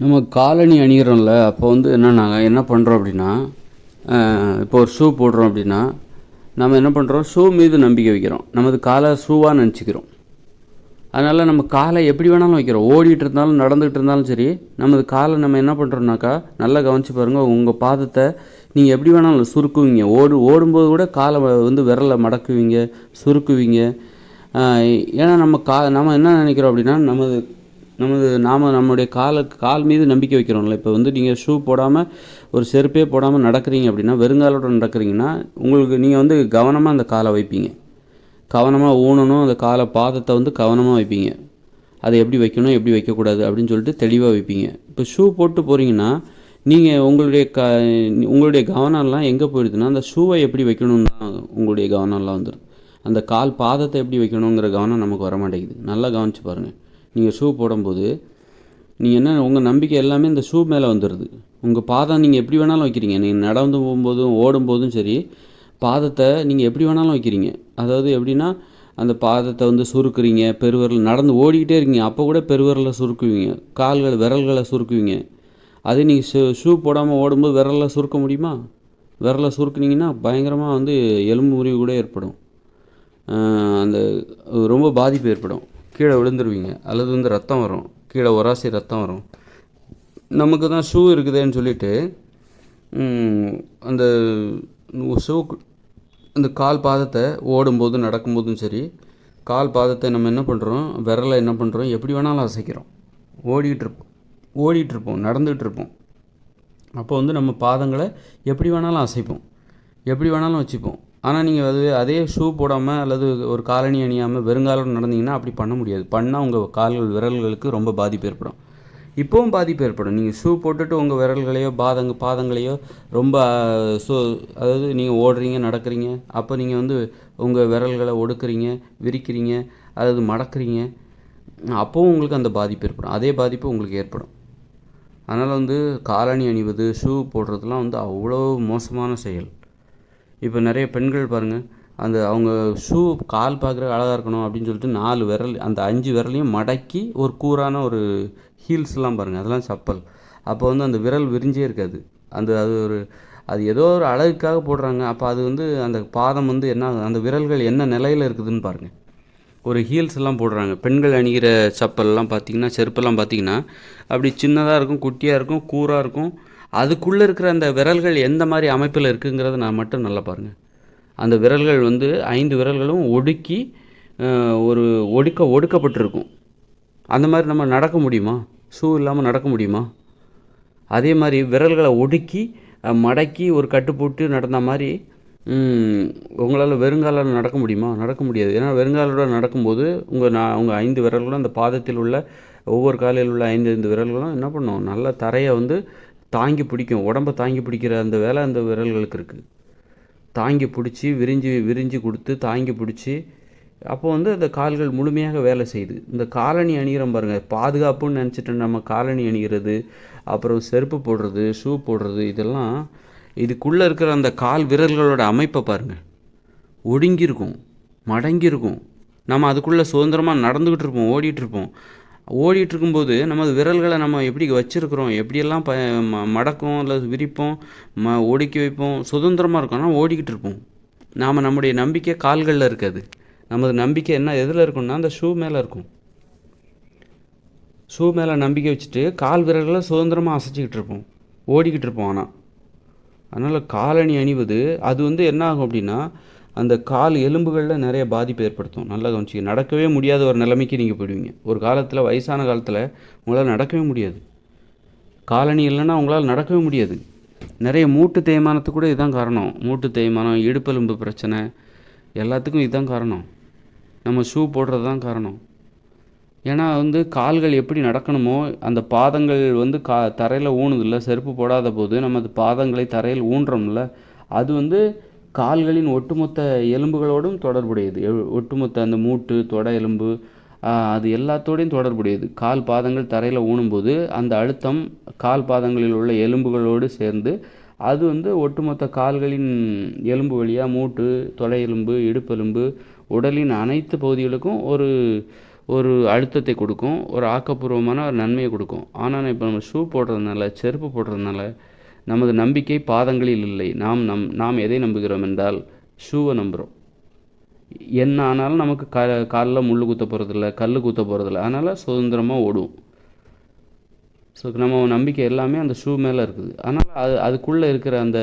நம்ம காலணி அணிகிறோம்ல அப்போ வந்து என்ன நாங்கள் என்ன பண்ணுறோம் அப்படின்னா இப்போ ஒரு ஷூ போடுறோம் அப்படின்னா நம்ம என்ன பண்ணுறோம் ஷூ மீது நம்பிக்கை வைக்கிறோம். நமது காலை ஷூவாக நினச்சிக்கிறோம். அதனால் நம்ம காலை எப்படி வேணாலும் வைக்கிறோம். ஓடிட்டு இருந்தாலும் நடந்துகிட்டு இருந்தாலும் சரி நமது காலை நம்ம என்ன பண்ணுறோம்னாக்கா நல்லா கவனிச்சு பாருங்கள் உங்கள் பாதத்தை நீங்கள் எப்படி வேணாலும் சுருக்குவீங்க. ஓடு ஓடும்போது கூட காலை வந்து விரலை மடக்குவீங்க சுருக்குவீங்க. ஏன்னா நம்ம கா நம்ம என்ன நினைக்கிறோம் அப்படின்னா நமது நமது நாம் நம்முடைய காலை கால் மீது நம்பிக்கை வைக்கிறோம்ல. இப்போ வந்து நீங்கள் ஷூ போடாமல் ஒரு செருப்பே போடாமல் நடக்கிறீங்க அப்படின்னா வெறுங்காலோட நடக்கிறீங்கன்னா உங்களுக்கு நீங்கள் வந்து கவனமாக அந்த காலை வைப்பீங்க. கவனமாக ஊனணும் அந்த காலை பாதத்தை வந்து கவனமாக வைப்பீங்க. அதை எப்படி வைக்கணும் எப்படி வைக்கக்கூடாது அப்படின்னு சொல்லிட்டு தெளிவாக வைப்பீங்க. இப்போ ஷூ போட்டு போகிறீங்கன்னா நீங்கள் உங்களுடைய க உங்களுடைய கவனம்லாம் எங்கே போயிடுதுன்னா அந்த ஷூவை எப்படி வைக்கணும்னு தான் உங்களுடைய கவனம்லாம் வந்துடும் அந்த கால் பாதத்தை எப்படி வைக்கணுங்கிற கவனம் நமக்கு வர மாட்டேங்குது நல்லா கவனிச்சு பாருங்கள் நீங்கள் ஷூ போடும்போது நீங்கள் என்ன உங்கள் நம்பிக்கை எல்லாமே இந்த ஷூ மேலே வந்துடுது உங்கள் பாதம் நீங்கள் எப்படி வேணாலும் வைக்கிறீங்க. நீங்கள் நடந்து போகும்போதும் ஓடும்போதும் சரி பாதத்தை நீங்கள் எப்படி வேணாலும் வைக்கிறீங்க. அதாவது எப்படின்னா அந்த பாதத்தை வந்து சுருக்குறீங்க பெருவிரல் நடந்து ஓடிக்கிட்டே இருக்கீங்க. அப்போ கூட பெருவிரலை சுருக்குவீங்க. கால்கள் விரல்களை சுருக்குவீங்க. அதே நீங்கள் ஷூ ஷூ போடாமல் ஓடும்போது விரலை சுருக்க முடியுமா? விரலை சுருக்குனீங்கன்னா பயங்கரமாக வந்து எலும்பு முறிவு கூட ஏற்படும். அந்த ரொம்ப பாதிப்பு ஏற்படும். கீழே விழுந்துருவீங்க. அல்லது வந்து ரத்தம் வரும். கீழே உராசி ரத்தம் வரும். நமக்கு தான் ஷூ இருக்குதேன்னு சொல்லிட்டு அந்த ஷூ அந்த கால் பாதத்தை ஓடும்போது நடக்கும்போதும் சரி கால் பாதத்தை நம்ம என்ன பண்ணுறோம் விரலை என்ன பண்ணுறோம் எப்படி வேணாலும் அசைக்கிறோம். ஓடிட்டு இருப்போம். நடந்துகிட்ருப்போம் இருப்போம். இருப்போம். அப்போ வந்து நம்ம பாதங்களை எப்படி வேணாலும் அசைப்போம். எப்படி வேணாலும் வச்சுப்போம். ஆனால் நீங்கள் அது அதே ஷூ போடாமல் அல்லது ஒரு காலணி அணியாமல் வெறுங்காலம் நடந்தீங்கன்னா அப்படி பண்ண முடியாது. பண்ணால் உங்கள் கால்கள் விரல்களுக்கு ரொம்ப பாதிப்பு ஏற்படும். இப்போவும் பாதிப்பு ஏற்படும். நீங்கள் ஷூ போட்டுட்டு உங்கள் விரல்களையோ பாதங்க பாதங்களையோ ரொம்ப ஸோ அதாவது நீங்கள் ஓடுறீங்க நடக்கிறீங்க அப்போ நீங்கள் வந்து உங்கள் விரல்களை ஒடுக்குறீங்க விரிக்கிறீங்க அதாவது மடக்குறீங்க அப்போவும் உங்களுக்கு அந்த பாதிப்பு ஏற்படும். அதே பாதிப்பு உங்களுக்கு ஏற்படும். அதனால் வந்து காலணி அணிவது ஷூ போடுறதுலாம் வந்து அவ்வளோ மோசமான செயல். இப்போ நிறைய பெண்கள் பாருங்கள் அந்த அவங்க ஷூ கால் பார்க்குற அழகாக இருக்கணும் அப்படின்னு சொல்லிட்டு நாலு விரல் அந்த அஞ்சு விரலையும் மடக்கி ஒரு கூரான ஒரு ஹீல்ஸ்லாம் பாருங்கள் அதெல்லாம் சப்பல். அப்போ வந்து அந்த விரல் விரிஞ்சே இருக்காது. அந்த அது ஒரு அது ஏதோ ஒரு அழகுக்காக போடுறாங்க. அப்போ அது வந்து அந்த பாதம் வந்து என்ன ஆகுது? அந்த விரல்கள் என்ன நிலையில் இருக்குதுன்னு பாருங்கள் ஒரு ஹீல்ஸ் எல்லாம் போடுறாங்க. பெண்கள் அணிகிற சப்பல்லாம் பார்த்தீங்கன்னா செருப்பெல்லாம் பார்த்தீங்கன்னா அப்படி சின்னதாக இருக்கும் குட்டியாக இருக்கும் கூராக இருக்கும். அதுக்குள்ளே இருக்கிற அந்த விரல்கள் எந்த மாதிரி அமைப்பில் இருக்குங்கிறத நான் மட்டும் நல்லா பாருங்கள் அந்த விரல்கள் வந்து ஐந்து விரல்களும் ஒடுக்கி ஒரு ஒடுக்க ஒடுக்கப்பட்டிருக்கும். அந்த மாதிரி நம்ம நடக்க முடியுமா? ஷூ இல்லாமல் நடக்க முடியுமா? அதே மாதிரி விரல்களை ஒடுக்கி மடக்கி ஒரு கட்டு போட்டு நடந்த மாதிரி உங்களால் வெறுங்காலால் நடக்க முடியுமா? நடக்க முடியாது. ஏன்னா வெறுங்காலோட நடக்கும்போது உங்கள் நான் உங்கள் ஐந்து விரல்களும் அந்த பாதத்தில் உள்ள ஒவ்வொரு காலையில் உள்ள ஐந்து ஐந்து விரல்களும் என்ன பண்ணும்? நல்ல தரையை வந்து தாங்கி பிடிக்கும். உடம்பை தாங்கி பிடிக்கிற அந்த வேலை அந்த விரல்களுக்கு இருக்குது தாங்கி பிடிச்சி விரிஞ்சு விரிஞ்சு கொடுத்து தாங்கி பிடிச்சி அப்போ வந்து அந்த கால்கள் முழுமையாக வேலை செய்யுது. இந்த காலணி அணிகிறோம் பாருங்கள் பாதுகாப்புன்னு நினச்சிட்டு நம்ம காலணி அணிகிறது அப்புறம் செருப்பு போடுறது ஷூ போடுறது இதெல்லாம் இதுக்குள்ளே இருக்கிற அந்த கால் விரல்களோட அமைப்பை பாருங்கள் ஒடுங்கியிருக்கும் மடங்கியிருக்கும். நம்ம அதுக்குள்ளே சுதந்திரமாக நடந்துக்கிட்டு இருப்போம் ஓடிட்டு இருப்போம். ஓடிட்டு இருக்கும்போது நமது விரல்களை நம்ம எப்படி வச்சுருக்குறோம்? எப்படியெல்லாம் ப ம- மடக்கும் அல்லது விரிப்போம்? ம ஒடுக்கி வைப்போம்? சுதந்திரமாக இருக்கோம்னா ஆனால் ஓடிக்கிட்டு இருப்போம். நாம் நம்முடைய நம்பிக்கை கால்களில் இருக்காது. நமது நம்பிக்கை என்ன எதில் இருக்கும்னா அந்த ஷூ மேலே இருக்கும். ஷூ மேலே நம்பிக்கை வச்சுட்டு கால் விரல்களை சுதந்திரமாக அசைச்சிக்கிட்டு இருப்போம். ஓடிக்கிட்டு இருப்போம் ஆனால் அதனால் காலணி அணிவது அது வந்து என்ன ஆகும் அப்படின்னா அந்த கால் எலும்புகளில் நிறைய பாதிப்பு ஏற்படுத்தும். நல்லா கவனிச்சு நடக்கவே முடியாத ஒரு நிலைமைக்கு நீங்கள் போயிடுவீங்க. ஒரு காலத்தில் வயசான காலத்தில் உங்களால் நடக்கவே முடியாது. காலணி இல்லைன்னா உங்களால் நடக்கவே முடியாது. நிறைய மூட்டு தேய்மானத்துக்கு கூட இதுதான் காரணம். மூட்டு தேய்மானம் இடுப்பெலும்பு பிரச்சனை எல்லாத்துக்கும் இதுதான் காரணம். நம்ம ஷூ போடுறது தான் காரணம். ஏன்னா வந்து கால்கள் எப்படி நடக்கணுமோ அந்த பாதங்கள் வந்து கா தரையில் ஊணுதில்ல செருப்பு போடாத போது நம்ம அந்த பாதங்களை தரையில் ஊன்றோம்ல அது வந்து கால்களின் ஒட்டுமொத்த எலும்புகளோடும் தொடர்புடையது. எ- ஒட்டுமொத்த அந்த மூட்டு தொட எலும்பு அது எல்லாத்தோடையும் தொடர்புடையது. கால் பாதங்கள் தரையில் ஊனும்போது அந்த அழுத்தம் கால் பாதங்களில் உள்ள எலும்புகளோடு சேர்ந்து அது வந்து ஒட்டுமொத்த கால்களின் எலும்பு வழியாக மூட்டு தொடை எலும்பு இடுப்பெலும்பு உடலின் அனைத்து பகுதிகளுக்கும் ஒரு ஒரு அழுத்தத்தை கொடுக்கும். ஒரு ஆக்கப்பூர்வமான ஒரு நன்மையை கொடுக்கும். ஆனால் இப்போ நம்ம ஷூ போடுறதுனால செருப்பு போடுறதுனால நமது நம்பிக்கை பாதங்களில் இல்லை. நாம் நம் நாம் எதை நம்புகிறோம் என்றால் ஷூவை நம்புகிறோம் என்ன ஆனாலும் நமக்கு க காலில் முள் குத்த போகிறதில்ல கல் குத்த போகிறதில்ல அதனால் சுதந்திரமாக ஓடுவோம். ஸோ நம்ம நம்பிக்கை எல்லாமே அந்த ஷூ மேலே இருக்குது. அதனால் அது அதுக்குள்ளே இருக்கிற அந்த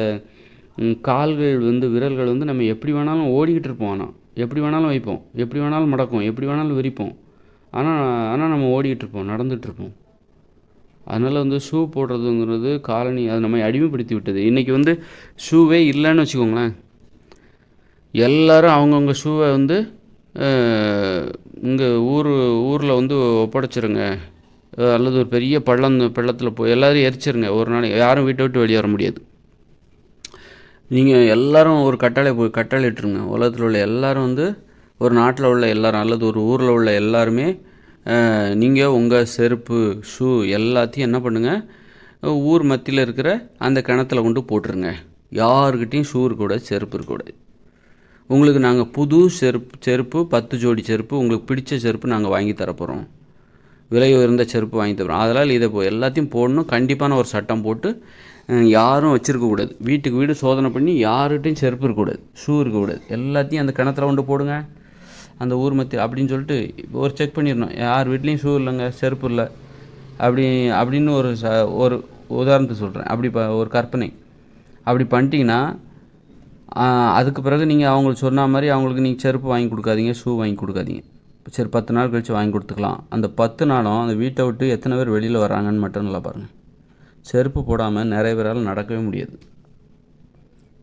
கால்கள் வந்து விரல்கள் வந்து நம்ம எப்படி வேணாலும் ஓடிக்கிட்டு இருப்போம் ஆனால் எப்படி வேணாலும் வைப்போம். எப்படி வேணாலும் மடக்கும் எப்படி வேணாலும் விரிப்போம். ஆனால் ஆனால் நம்ம ஓடிக்கிட்டு இருப்போம் நடந்துகிட்ருப்போம் இருப்போம். அதனால் வந்து ஷூ போடுறதுங்கிறது காலனி அது நம்ம அடிமைப்படுத்தி விட்டது இன்றைக்கி வந்து ஷூவே இல்லைன்னு வச்சுக்கோங்களேன். எல்லோரும் அவங்கவுங்க ஷூவை வந்து இங்கே ஊர் ஊரில் வந்து ஒப்படைச்சிருங்க. அல்லது ஒரு பெரிய பள்ளம் பள்ளத்தில் போய் எல்லோரும் எரிச்சிருங்க. ஒரு நாளைக்கு யாரும் வீட்டை விட்டு வெளியே வர முடியாது. நீங்கள் எல்லோரும் ஒரு கட்டளை போய் கட்டளை இட்டுருங்க உலகத்தில் உள்ள எல்லோரும் வந்து ஒரு நாட்டில் உள்ள எல்லாரும் அல்லது ஒரு ஊரில் உள்ள எல்லாருமே நீங்கள் உங்கள் செருப்பு ஷூ எல்லாத்தையும் என்ன பண்ணுங்கள் ஊர் மத்தியில் இருக்கிற அந்த கிணத்துல கொண்டு போட்டுருங்க. யாருக்கிட்டேயும் ஷூ இருக்கக்கூடாது செருப்பு இருக்கக்கூடாது. உங்களுக்கு நாங்கள் புது செருப்பு செருப்பு பத்து ஜோடி செருப்பு உங்களுக்கு பிடிச்ச செருப்பு நாங்கள் வாங்கி தரப்போகிறோம் விலை உயர்ந்த செருப்பு வாங்கி தரோம் அதனால் இதை போ எல்லாத்தையும் போடணும். கண்டிப்பான ஒரு சட்டம் போட்டு யாரும் வச்சுருக்கக்கூடாது வீட்டுக்கு வீடு சோதனை பண்ணி யார்கிட்டையும் செருப்பு இருக்கக்கூடாது ஷூ இருக்கக்கூடாது. எல்லாத்தையும் அந்த கிணத்துல கொண்டு போடுங்க. அந்த ஊர் மத்தி அப்படின்னு சொல்லிட்டு இப்போ ஒரு செக் பண்ணிடணும். யார் வீட்லேயும் ஷூ இல்லைங்க செருப்பு இல்லை. அப்படி அப்படின்னு ஒரு ச ஒரு உதாரணத்துக்கு சொல்கிறேன் அப்படி ப ஒரு கற்பனை. அப்படி பண்ணிட்டீங்கன்னா அதுக்கு பிறகு நீங்கள் அவங்களுக்கு சொன்ன மாதிரி அவங்களுக்கு நீங்கள் செருப்பு வாங்கி கொடுக்காதீங்க ஷூ வாங்கி கொடுக்காதீங்க. சரி பத்து நாள் கழித்து வாங்கி கொடுத்துக்கலாம். அந்த பத்து நாளும் அந்த வீட்டை விட்டு எத்தனை பேர் வெளியில் வராங்கன்னு மட்டும் நல்லா பாருங்கள் செருப்பு போடாமல் நிறைய பேரால் நடக்கவே முடியாது.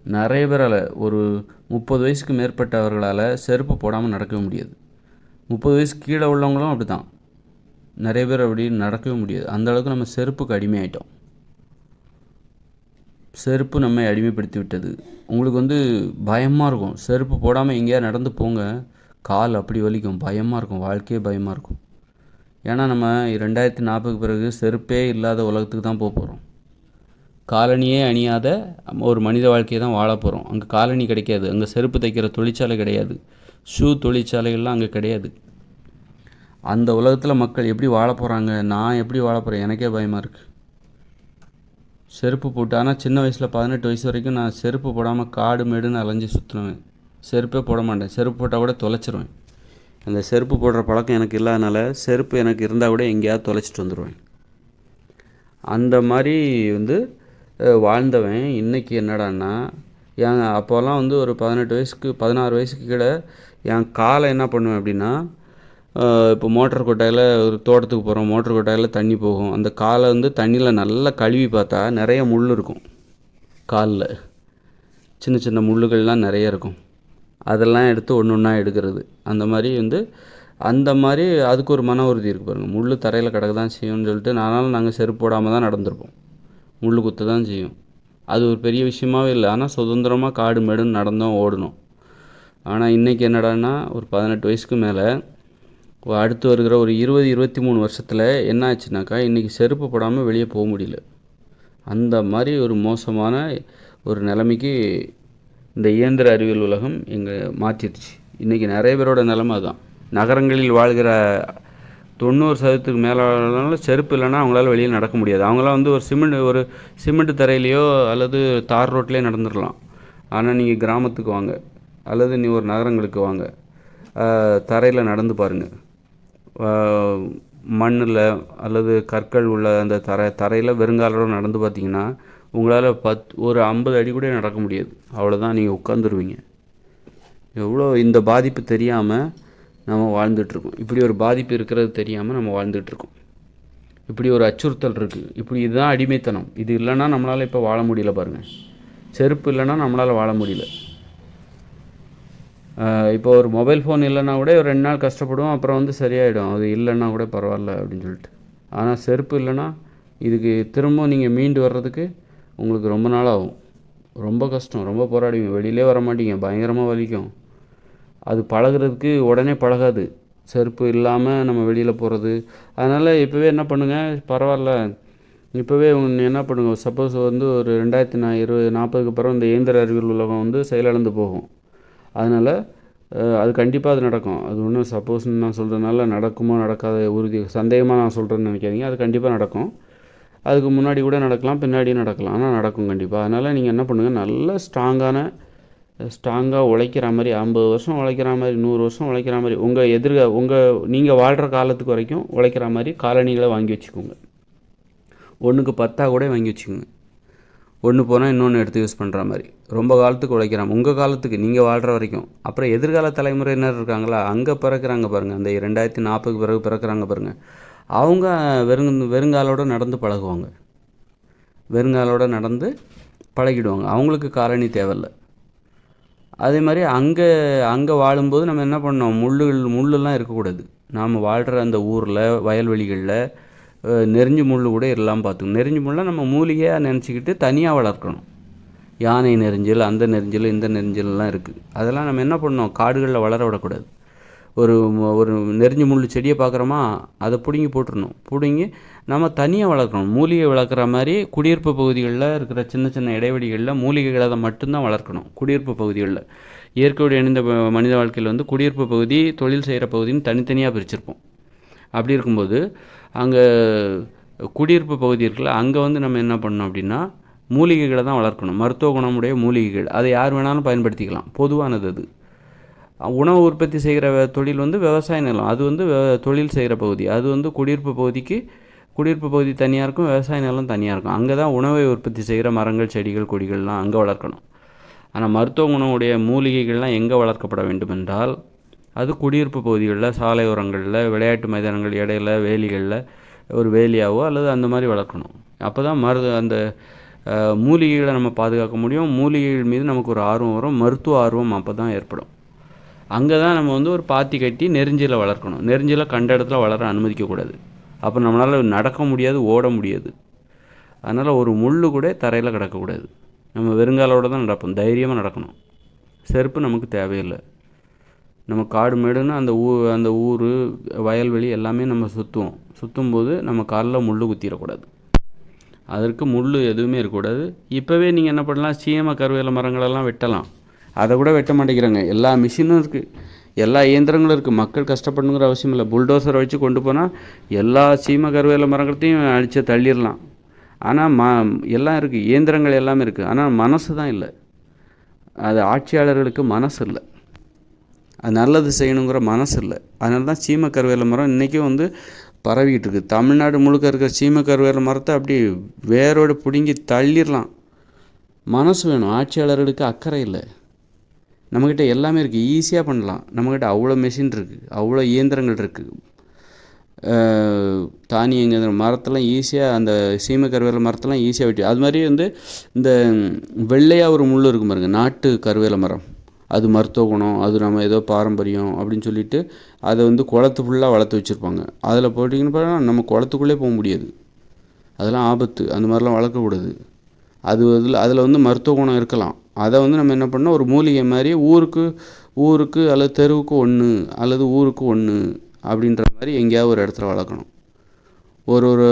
நிறைய பேரால் ஒரு முப்பது வயசுக்கு மேற்பட்டவர்களால் செருப்பு போடாமல் நடக்கவே முடியாது. முப்பது வயசு கீழே உள்ளவங்களும் அப்படி தான் நிறைய பேர் அப்படி நடக்கவே முடியாது. அந்த அளவுக்கு நம்ம செருப்புக்கு அடிமையாயிட்டோம். செருப்பு நம்மை அடிமைப்படுத்தி விட்டது. உங்களுக்கு வந்து பயமாக இருக்கும். செருப்பு போடாமல் எங்கேயா நடந்து போங்க. கால் அப்படி வலிக்கும். பயமாக இருக்கும். வாழ்க்கையே பயமாக இருக்கும். ஏன்னா நம்ம ரெண்டாயிரத்தி நாற்பதுக்கு பிறகு செருப்பே இல்லாத உலகத்துக்கு தான் போக போகிறோம் காலனியே அணியாத ஒரு மனித வாழ்க்கையை தான் வாழ போகிறோம் அங்கே காலனி கிடைக்காது. அங்கே செருப்பு தைக்கிற தொழிற்சாலை கிடையாது. ஷூ தொழிற்சாலைகள்லாம் அங்கே கிடையாது. அந்த உலகத்தில் மக்கள் எப்படி வாழ போகிறாங்க நான் எப்படி வாழ போகிறேன் எனக்கே பயமாக இருக்குது செருப்பு போட்டு ஆனால் சின்ன வயசில் பதினெட்டு வயசு வரைக்கும் நான் செருப்பு போடாமல் காடு மேடுன்னு அலைஞ்சு சுற்றுவேன் செருப்பே போட மாட்டேன். செருப்பு போட்டால் கூட தொலைச்சிருவேன். அந்த செருப்பு போடுற பழக்கம் எனக்கு இல்லாதனால செருப்பு எனக்கு இருந்தால் கூட எங்கேயாவது தொலைச்சிட்டு வந்துடுவேன் அந்த மாதிரி வந்து வாழ்ந்தவன் இன்றைக்கி என்னடான்னா என் அப்போல்லாம் வந்து ஒரு பதினெட்டு வயசுக்கு பதினாறு வயசுக்கு கீழே என் காலை என்ன பண்ணுவேன் அப்படின்னா இப்போ மோட்டர் கொட்டாயில் ஒரு தோட்டத்துக்கு போகிறோம் மோட்டர் கொட்டாயில் தண்ணி போகும். அந்த காலை வந்து தண்ணியில் நல்லா கழுவி பார்த்தா நிறைய முள் இருக்கும். காலில். சின்ன சின்ன முள்ளுகள்லாம் நிறைய இருக்கும். அதெல்லாம் எடுத்து ஒன்று ஒன்றா எடுக்கிறது. அந்த மாதிரி வந்து அந்த மாதிரி அதுக்கு ஒரு மன உறுதி இருக்குது பாருங்கள் முள் தரையில் கிடக்க தான் செய்யும்னு சொல்லிட்டு நானாலும் நாங்கள் செருப்பு போடாமல் தான் நடந்திருப்போம். முள் குத்த தான் செய்யும். அது ஒரு பெரிய விஷயமாவே இல்லை. ஆனால் சுதந்திரமாக காடு மேடுன்னு நடந்தோம் ஓடணும். ஆனால் இன்றைக்கி என்னடான்னா ஒரு பதினெட்டு வயசுக்கு மேலே அடுத்து வருகிற ஒரு இருபது இருபத்தி மூணு வருஷத்தில் என்ன ஆச்சுனாக்கா இன்றைக்கி செருப்பு போடாமல் வெளியே போக முடியல. அந்த மாதிரி ஒரு மோசமான ஒரு நிலைமைக்கு இந்த இயந்திர அறிவியல் உலகம் எங்கள் மாற்றிடுச்சு இன்றைக்கி நிறைய பேரோட நிலமை அதுதான் நகரங்களில் வாழ்கிற தொண்ணூறு சதவீதத்துக்கு மேலானாலும் செருப்பு இல்லைன்னா அவங்களால வெளியில் நடக்க முடியாது. அவங்களாம் வந்து ஒரு சிமெண்ட் ஒரு சிமெண்ட் தரையிலையோ அல்லது தார் ரோட்லேயே நடந்துடலாம். ஆனால் நீங்கள் கிராமத்துக்கு வாங்க. அல்லது நீ ஒரு நகரங்களுக்கு வாங்க. தரையில் நடந்து பாருங்கள் மண்ணில் அல்லது கற்கள் உள்ள அந்த தரை தரையில் வெறுங்காலோட நடந்து பார்த்தீங்கன்னா உங்களால் பத் ஒரு ஐம்பது அடி கூட நடக்க முடியாது. அவ்வளோதான் நீங்கள் உட்காந்துருவீங்க எவ்வளோ இந்த பாதிப்பு தெரியாமல் நம்ம வாழ்ந்துட்டுருக்கோம். இப்படி ஒரு பாதிப்பு இருக்கிறது தெரியாமல் நம்ம வாழ்ந்துட்டுருக்கோம். இப்படி ஒரு அச்சுறுத்தல் இருக்குது இப்படி இதுதான் அடிமைத்தனம். இது இல்லைன்னா நம்மளால் இப்போ வாழ முடியல பாருங்கள் செருப்பு இல்லைன்னா நம்மளால் வாழ முடியல. இப்போ ஒரு மொபைல் ஃபோன் இல்லைன்னா கூட ஒரு ரெண்டு நாள் கஷ்டப்படுவோம் அப்புறம் வந்து சரியாயிடும். அது இல்லைன்னா கூட பரவாயில்ல அப்படின்னு சொல்லிட்டு. ஆனால் செருப்பு இல்லைன்னா இதுக்கு திரும்ப நீங்கள் மீண்டு வர்றதுக்கு உங்களுக்கு ரொம்ப நாள் ஆகும். ரொம்ப கஷ்டம். ரொம்ப போராடுவீங்க வெளியிலே வர மாட்டீங்க. பயங்கரமாக வலிக்கும். அது பழகுறதுக்கு உடனே பழகாது. செருப்பு இல்லாமல் நம்ம வெளியில் போகிறது அதனால் இப்போவே என்ன பண்ணுங்கள் பரவாயில்ல. இப்போவே ஒன்று என்ன பண்ணுங்கள் சப்போஸ் வந்து ஒரு ரெண்டாயிரத்தி நா இருபது நாற்பதுக்கு அப்புறம் இந்த இயந்திர அறிவியல் உலகம் வந்து செயலிழந்து போகும். அதனால் அது கண்டிப்பாக அது நடக்கும். அது ஒன்றும் சப்போஸ் நான் சொல்கிறதுனால நடக்குமோ நடக்காத உறுதி சந்தேகமாக நான் சொல்கிறேன்னு நினைக்காதீங்க. அது கண்டிப்பாக நடக்கும். அதுக்கு முன்னாடி கூட நடக்கலாம் பின்னாடியும் நடக்கலாம். ஆனால் நடக்கும் கண்டிப்பாக அதனால் நீங்கள் என்ன பண்ணுங்கள் நல்ல ஸ்ட்ராங்கான ஸ்ட்ராங்காக உழைக்கிற மாதிரி ஐம்பது வருஷம் உழைக்கிற மாதிரி நூறு வருஷம் உழைக்கிற மாதிரி உங்கள் எதிர்க உங்கள் நீங்கள் வாழ்கிற காலத்துக்கு வரைக்கும் உழைக்கிற மாதிரி காலணிகளை வாங்கி வச்சுக்கோங்க. ஒன்றுக்கு பத்தா கூட வாங்கி வச்சுக்கோங்க. ஒன்று போனால் இன்னொன்று எடுத்து யூஸ் பண்ணுற மாதிரி. ரொம்ப காலத்துக்கு உழைக்கிறான் உங்கள் காலத்துக்கு நீங்கள் வாழ்கிற வரைக்கும். அப்புறம் எதிர்கால தலைமுறையினர் இருக்காங்களா? அங்கே பிறக்கிறாங்க பாருங்கள் அந்த ரெண்டாயிரத்தி நாற்பதுக்கு பிறகு பிறக்கிறாங்க பாருங்கள் அவங்க வெறுங் வெறுங்காலோட நடந்து பழகுவாங்க. வெறுங்காலோட நடந்து பழகிடுவாங்க. அவங்களுக்கு காலனி தேவையில்ல. அதே மாதிரி அங்கே அங்கே வாழும்போது நம்ம என்ன பண்ணோம்? முள்ளுகள் முள்ளெல்லாம் இருக்கக்கூடாது. நாம் வாழ்கிற அந்த ஊரில் வயல்வெளிகளில் நெறிஞ்சு முள் கூட எல்லாம் பார்த்துக்கணும். நெறிஞ்சு முள்ளை நம்ம மூலிகையாக நினச்சிக்கிட்டு தனியாக வளர்க்கணும். யானை நெறிஞ்சல் அந்த நெறிஞ்சல் இந்த நெறிஞ்சல்லாம் இருக்குது அதெல்லாம் நம்ம என்ன பண்ணோம்? காடுகளில் வளர விடக்கூடாது. ஒரு ஒரு நெறிஞ்சு முள் செடியை பார்க்குறோமா அதை பிடுங்கி போட்டுருணும் பிடுங்கி நம்ம தனியாக வளர்க்கணும். மூலிகை வளர்க்குற மாதிரி குடியிருப்பு பகுதிகளில் இருக்கிற சின்ன சின்ன இடைவெளிகளில் மூலிகைகளை அதை மட்டும்தான் வளர்க்கணும் குடியிருப்பு பகுதிகளில். இயற்கையோடு இணைந்த மனித வாழ்க்கையில் வந்து குடியிருப்பு பகுதி தொழில் செய்கிற பகுதின்னு தனித்தனியாக பிரிச்சிருப்போம். அப்படி இருக்கும்போது அங்கே குடியிருப்பு பகுதி இருக்குல்ல அங்கே வந்து நம்ம என்ன பண்ணோம் அப்படின்னா மூலிகைகளை தான் வளர்க்கணும். மருத்துவ குணமுடைய மூலிகைகள். அதை யார் வேணாலும் பயன்படுத்திக்கலாம். பொதுவானது அது. உணவு உற்பத்தி செய்கிற தொழில் வந்து விவசாய நிலம். அது வந்து தொழில் செய்கிற பகுதி. அது வந்து குடியிருப்பு பகுதிக்கு குடியிருப்பு பகுதி தனியாக இருக்கும் விவசாய நிலம் தனியாக இருக்கும். அங்கே தான் உணவை உற்பத்தி செய்கிற மரங்கள் செடிகள் கொடிகள்லாம் அங்கே வளர்க்கணும். ஆனால் மருத்துவ குணமுடைய மூலிகைகள்லாம் எங்கே வளர்க்கப்பட வேண்டும் என்றால் அது குடியிருப்பு பகுதிகளில் சாலையோரங்களில் விளையாட்டு மைதானங்கள் இடையில வேலிகளில் ஒரு வேலியாவோ அல்லது அந்த மாதிரி வளர்க்கணும். அப்போ தான் மருது அந்த மூலிகைகளை நம்ம பாதுகாக்க முடியும். மூலிகைகள் மீது நமக்கு ஒரு ஆர்வம் வரும். மருத்துவ ஆர்வம் அப்போ தான் ஏற்படும். அங்கே தான் நம்ம வந்து ஒரு பாத்தி கட்டி நெருஞ்சில வளர்க்கணும். நெருஞ்சில கண்ட இடத்துல வளர அனுமதிக்கக்கூடாது. அப்போ நம்மளால் நடக்க முடியாது ஓட முடியாது. அதனால் ஒரு முள் கூட தரையில் கிடக்கக்கூடாது. நம்ம வெறுங்காலோடு தான் நடப்போம். தைரியமாக நடக்கணும். செருப்பு நமக்கு தேவையில்லை. நம்ம காடு மேடுன்னு அந்த ஊ அந்த ஊர் வயல்வெளி எல்லாமே நம்ம சுற்றுவோம் சுற்றும் போது நம்ம காலில் முள் குத்திடக்கூடாது. அதற்கு முள் எதுவுமே இருக்கக்கூடாது. இப்போவே நீங்கள் என்ன பண்ணலாம்? சீம கருவேல மரங்களெல்லாம் வெட்டலாம். அதை கூட வெட்ட மாட்டேங்கிறாங்க. எல்லா மிஷினும் இருக்குது எல்லா இயந்திரங்களும் இருக்குது மக்கள் கஷ்டப்படணுங்கிற அவசியம் இல்லை. புல்டோசரை வச்சு கொண்டு போனால் எல்லா சீம கருவேல மரங்களையும் அடித்து தள்ளிடலாம். ஆனால் ம எல்லாம் இருக்குது இயந்திரங்கள் எல்லாமே இருக்குது ஆனால் மனசு தான் இல்லை. அது ஆட்சியாளர்களுக்கு மனசு இல்லை. அது நல்லது செய்யணுங்கிற மனசு இல்லை. அதனால தான் சீம கருவேல மரம் இன்றைக்கும் வந்து பரவிக்கிட்டு இருக்குது தமிழ்நாடு முழுக்க இருக்கிற சீம கருவேல மரத்தை அப்படி வேரோடு பிடுங்கி தள்ளிடலாம். மனசு வேணும். ஆட்சியாளர்களுக்கு அக்கறை இல்லை. நம்மக்கிட்ட எல்லாமே இருக்குது ஈஸியாக பண்ணலாம். நம்மக்கிட்ட அவ்வளோ மெஷின் இருக்குது அவ்வளோ இயந்திரங்கள் இருக்குது தானியங்க மரத்தெல்லாம் ஈஸியாக அந்த சீமை கருவேல மரத்தெல்லாம் ஈஸியாக வெட்டி அது மாதிரி வந்து இந்த வெள்ளையாக ஒரு முள் இருக்கும் பாருங்கள் நாட்டு கருவேல மரம். அது மருத்துவ குணம் அது நம்ம ஏதோ பாரம்பரியம் அப்படின்னு சொல்லிட்டு அதை வந்து குளத்து ஃபுல்லாக வளர்த்து வச்சுருப்பாங்க. அதில் போட்டிங்கன்னு பார்த்தா நம்ம குளத்துக்குள்ளே போக முடியாது. அதெல்லாம் ஆபத்து. அந்த மாதிரிலாம் வளர்க்கக்கூடாது. அது அதில் அதில் வந்து மருத்துவ குணம் இருக்கலாம். அதை வந்து நம்ம என்ன பண்ணோம் ஒரு மூலிகை மாதிரி ஊருக்கு ஊருக்கு அல்லது தெருவுக்கு ஒன்று அல்லது ஊருக்கு ஒன்று அப்படின்ற மாதிரி எங்கேயாவது ஒரு இடத்துல வளர்க்கணும். ஒரு ஒரு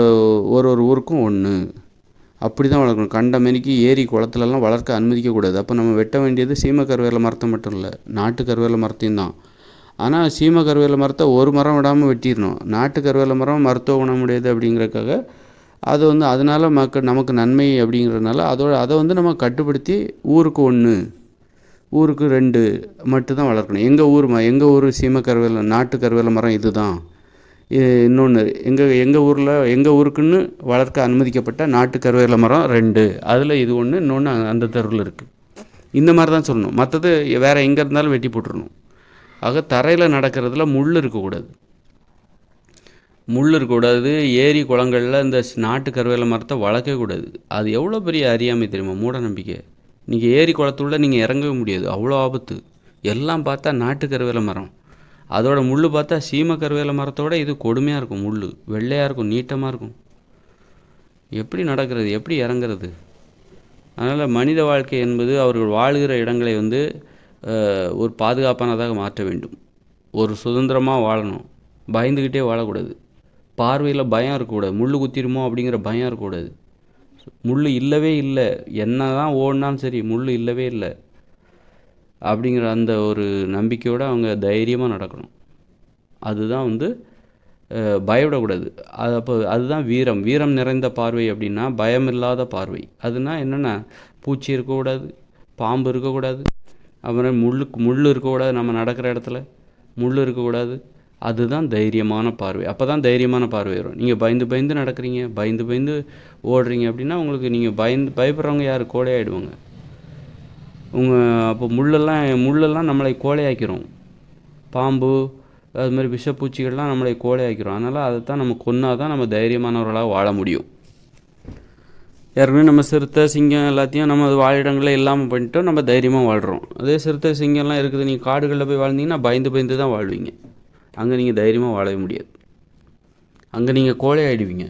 ஒரு ஒரு ஊருக்கும் ஒன்று அப்படி தான் வளர்க்கணும். கண்ட மேனிக்கு ஏரி குளத்துலலாம் வளர்க்க அனுமதிக்கக்கூடாது. அப்போ நம்ம வெட்ட வேண்டியது சீம கருவேல மரத்தை மட்டும் இல்லை நாட்டு கருவேல மரத்தையும் தான். ஆனால் சீம கருவேல மரத்தை ஒரு மரம் விடாமல் வெட்டிடணும். நாட்டு கருவேல மரம் மருத்துவ குணமுடையது அப்படிங்கிறதுக்காக அது வந்து அதனால் மக்கள் நமக்கு நன்மை அப்படிங்கிறதுனால அதோட அதை வந்து நம்ம கட்டுப்படுத்தி ஊருக்கு ஒன்று ஊருக்கு ரெண்டு மட்டும்தான் வளர்க்கணும். எங்கள் ஊர் ம எங்கள் ஊர் சீம கருவேல நாட்டு கருவேல மரம் இதுதான். இன்னொன்று எங்கள் எங்கள் ஊரில் எங்கள் ஊருக்குன்னு வளர்க்க அனுமதிக்கப்பட்ட நாட்டு கருவேல மரம் ரெண்டு. அதில் இது ஒன்று இன்னொன்று அந்த தெருவில் இருக்குது இந்த மாதிரி தான் சொல்லணும். மற்றது வேறு எங்கே இருந்தாலும் வெட்டி போட்டுருணும் ஆக தரையில் நடக்கிறதுல முள் இருக்கக்கூடாது. முள் இருக்கக்கூடாது ஏரி குளங்களில் இந்த நாட்டு கருவேல மரத்தை வளர்க்கவே கூடாது. அது எவ்வளோ பெரிய அறியாமை தெரியுமா? மூட நம்பிக்கை. நீங்கள் ஏரி குளத்துள்ள நீங்கள் இறங்கவே முடியாது. அவ்வளோ ஆபத்து. எல்லாம் பார்த்தா நாட்டு கருவேல மரம். அதோட முள் பார்த்தா சீம கருவேல மரத்தோட இது கொடுமையாக இருக்கும் முள் வெள்ளையாக இருக்கும் நீட்டமாக இருக்கும். எப்படி நடக்கிறது? எப்படி இறங்குறது? அதனால் மனித வாழ்க்கை என்பது அவர்கள் வாழ்கிற இடங்களை வந்து ஒரு பாதுகாப்பானதாக மாற்ற வேண்டும். ஒரு சுதந்திரமாக வாழணும். பயந்துக்கிட்டே வாழக்கூடாது. பார்வையில் பயம் இருக்கக்கூடாது. முள் குத்திருமோ அப்படிங்கிற பயம் இருக்கக்கூடாது. முள் இல்லவே இல்லை. என்ன தான் ஓடினாலும் சரி முள் இல்லவே இல்லை. அப்படிங்கிற அந்த ஒரு நம்பிக்கையோடு அவங்க தைரியமாக நடக்கணும். அதுதான் வந்து அஹ், பயப்படக்கூடாது. அது அப்போ அதுதான் வீரம். வீரம் நிறைந்த பார்வை அப்படின்னா பயம் இல்லாத பார்வை. அதுனா என்னென்னா பூச்சி இருக்கக்கூடாது பாம்பு இருக்கக்கூடாது. அப்புறம் முள்ளுக்கு முள் இருக்கக்கூடாது. நம்ம நடக்கிற இடத்துல முள் இருக்கக்கூடாது. அதுதான் தைரியமான பார்வை. அப்போ தான் தைரியமான பார்வை வரும். நீங்கள் பயந்து பயந்து நடக்கிறீங்க பயந்து பயந்து ஓடுறீங்க அப்படின்னா உங்களுக்கு நீங்கள் பயந்து பயப்படுறவங்க யார்? கோழையாயிடுவாங்க. உங்கள் அப்போ முள்ளெல்லாம் முள்ளெல்லாம் நம்மளை கோழையாக்கிறோம் பாம்பு அது மாதிரி விஷப்பூச்சிகள்லாம் நம்மளை கோழையாக்கிறோம் அதனால் அதை தான் நம்ம கொன்னா தான் நம்ம தைரியமானவர்களாக வாழ முடியும். ஏற்கனவே நம்ம சிறுத்தை சிங்கம் எல்லாத்தையும் நம்ம வாழிடங்களே இல்லாமல் பண்ணிட்டோம் நம்ம தைரியமாக வாழ்கிறோம் அதே சிறுத்தை சிங்கம்லாம் இருக்குது. நீங்கள் காடுகளில் போய் வாழ்ந்தீங்கன்னா பயந்து பயந்து தான் வாழ்வீங்க. அங்கே நீங்கள் தைரியமாக வாழவே முடியாது. அங்கே நீங்கள் கோழை ஆகிடுவீங்க